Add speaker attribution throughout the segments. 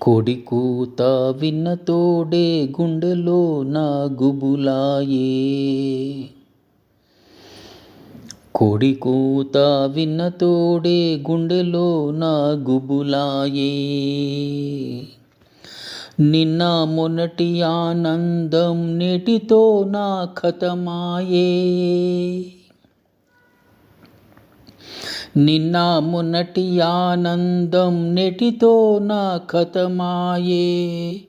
Speaker 1: కోడి కూత విన్న తోడే గుండెలో నా గుబులాయే. కోడి కూత విన్న తోడే గుండెలో నా గుబులాయే. నిన్న మొన్నటి ఆనందం నేటితో నా కథమాయే నిన్న మొన్నటి ఆనందం నెటితో నా ఖతమాయే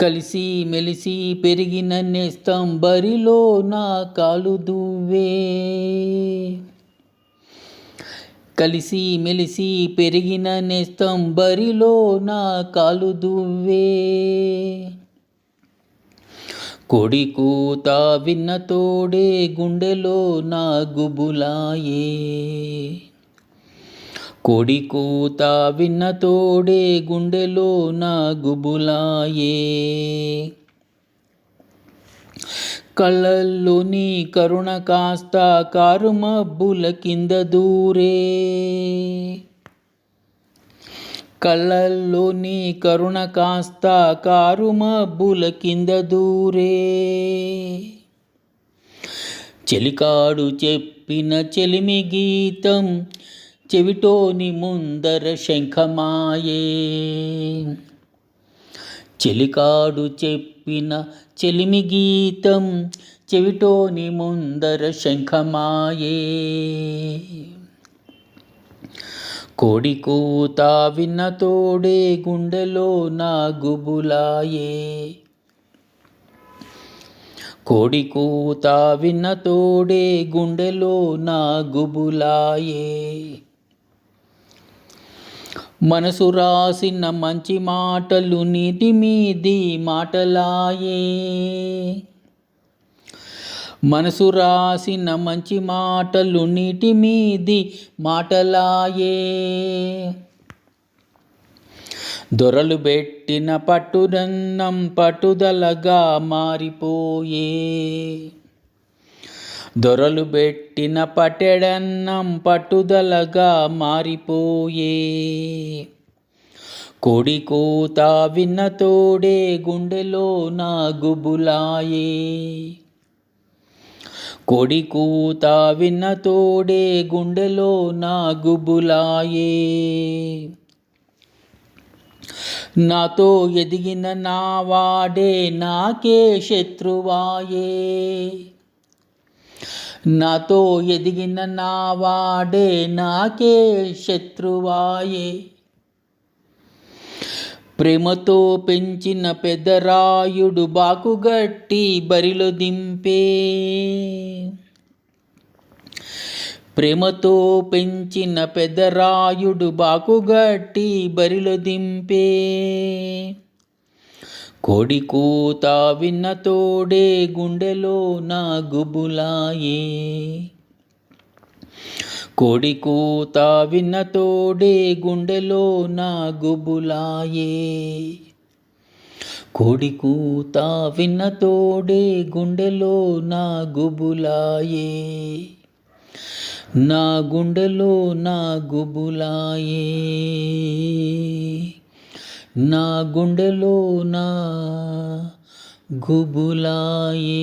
Speaker 1: కలిసి మెలిసి పెరిగిన నేస్తం బరిలో నా కాలు దువ్వే. కలిసి మెలిసి పెరిగిన నేస్తం బరిలో నా కాలు దువ్వే. కొడి కూత విన్న తోడే గుండెలో నా గుబులాయే. కొడి కూత విన్న తోడే గుండెలో నా గుబులాయే. కళ్ళల్లోని కరుణ కాస్త కారు మబ్బుల కింద దూరే. కళ్ళల్లో నీ కరుణ కాస్త కారు మబ్బుల కింద దూరే. చెలికాడు చెప్పిన చెలిమి గీతం చెవిటోని ముందర శంఖమాయే. చెలికాడు చెప్పిన చెలిమి గీతం చెవిటోని ముందర శంఖమాయే. కోడి కూత విన్న తోడే గుండెలో నా గుబులాయే కోడి కూత విన్న తోడే గుండెలో నా గుబులాయే మనసు రాసిన మంచి మాటలు నీటి మీది మాటలాయే. మనసు రాసిన మంచి మాటలు నీటి మీది మాటలాయే. దొరలు పెట్టిన పట్టుదన్నం పట్టుదలగా మారిపోయే. దొరలు పెట్టిన పట్టెడన్నం పట్టుదలగా మారిపోయే. కోడి కూత విన్న తోడే గుండెలో నా గుబులాయే. కొడి కూత విన్న తోడే గుండెలో నా గుబులాయే నాతో ఎదిగిన నా వాడే నాకే శత్రువాయే. నాతో ఎదిగిన నా వాడే నాకే శత్రువాయే. ప్రేమతో పెంచిన పెదరాయుడు బాకుగట్టి బరిలో దింపే. ప్రేమతో పెంచిన పెదరాయుడు బాకుగట్టి బరిలో దింపే. కోడి కూత విన్న తోడే గుండెలో నా గుబులాయే. కోడి కూత విన్న తోడే గుండెలో నా గుబులాయే కోడి కూత విన్న తోడే గుండెలో నా గుబులాయే నా గుండెలో నా గుబులాయే నా గుండెలో నా గుబులాయే